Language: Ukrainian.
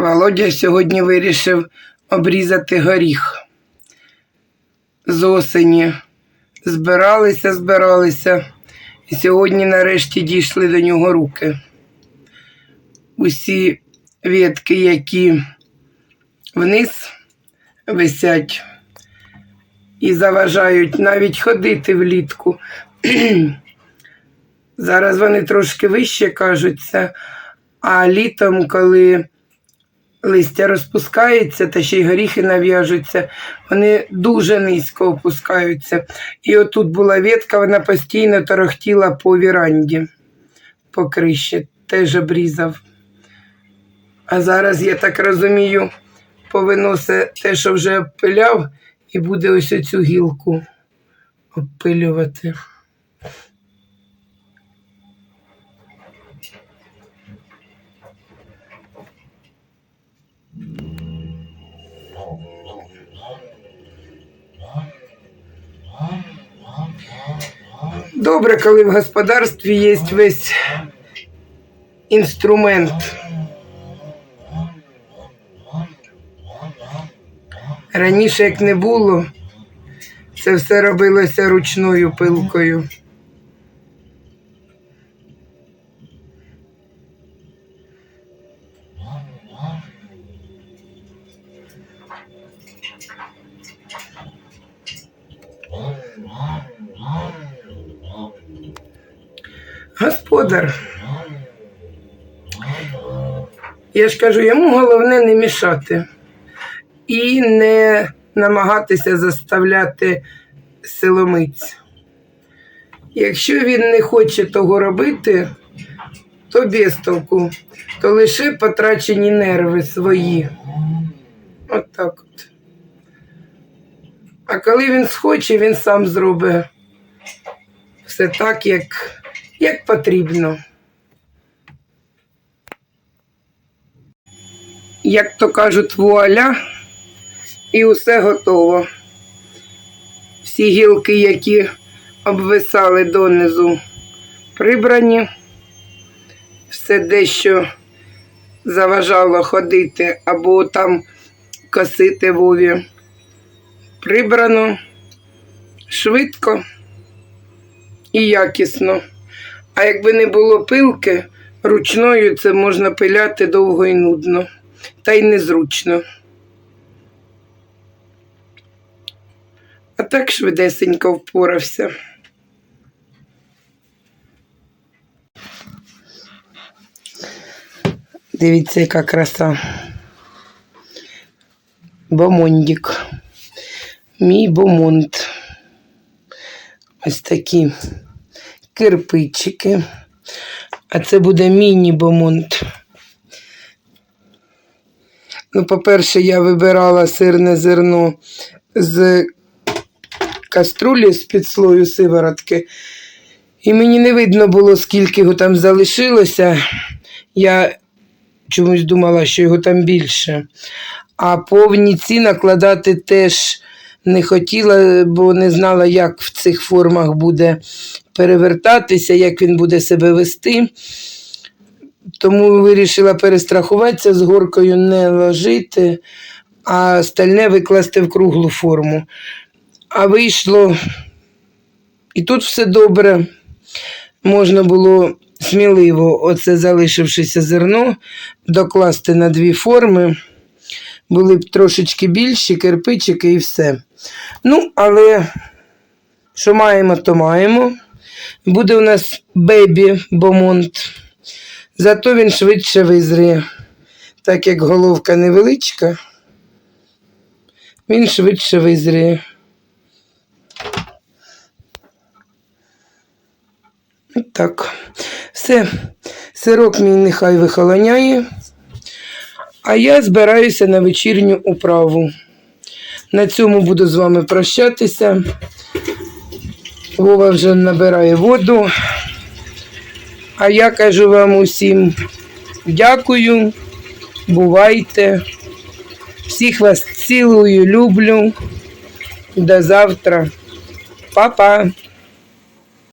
Володя сьогодні вирішив обрізати горіх. З осені збиралися, збиралися, і сьогодні нарешті дійшли до нього руки. Усі ветки, які вниз висять і заважають навіть ходити влітку. Зараз вони трошки вище кажуться, а літом, коли листя розпускається та ще й горіхи нав'яжуться, вони дуже низько опускаються. І отут була ветка, вона постійно торохтіла по віранді, по криші, теж обрізав. А зараз, я так розумію, повиносить те, що вже обпиляв, і буде ось оцю гілку обпилювати. Добре, коли в господарстві є весь інструмент. Раніше, як не було, це все робилося ручною пилкою. Господар. Я ж кажу, йому головне не мішати і не намагатися заставляти силомиць. Якщо він не хоче того робити, то без толку, то лише потрачені нерви свої. От так от. А коли він схоче, він сам зробить все так, як, як потрібно. Як то кажуть, вуаля, і усе готово. Всі гілки, які обвисали донизу, прибрані, все дещо заважало ходити або там косити вові. Прибрано швидко і якісно. А якби не було пилки, ручною це можна пиляти довго і нудно, та й незручно. А так швидесенько впорався. Дивіться, яка краса. Бомондік. Мій бомонд. Ось такі кирпичики. А це буде міні-бомонд. Ну, по-перше, я вибирала сирне зерно з каструлі з-під слою сиворотки. І мені не видно було, скільки його там залишилося. Я чомусь думала, що його там більше. А повні ці накладати теж не хотіла, бо не знала, як в цих формах буде перевертатися, як він буде себе вести. Тому вирішила перестрахуватися, з горкою не ложити, а стальне викласти в круглу форму. А вийшло і тут все добре. Можна було сміливо, оце залишившеся зерно, докласти на дві форми. Були б трошечки більші, кирпичики і все. Ну, але що маємо, то маємо. Буде у нас бебі бомонт. Зато він швидше визріє. Так як головка невеличка, він швидше визріє. Так, все, сирок мій нехай вихолоняє, а я збираюся на вечірню управу. На цьому буду з вами прощатися. Вова вже набирає воду. А я кажу вам усім дякую, бувайте. Всіх вас цілую, люблю. До завтра. Па-па.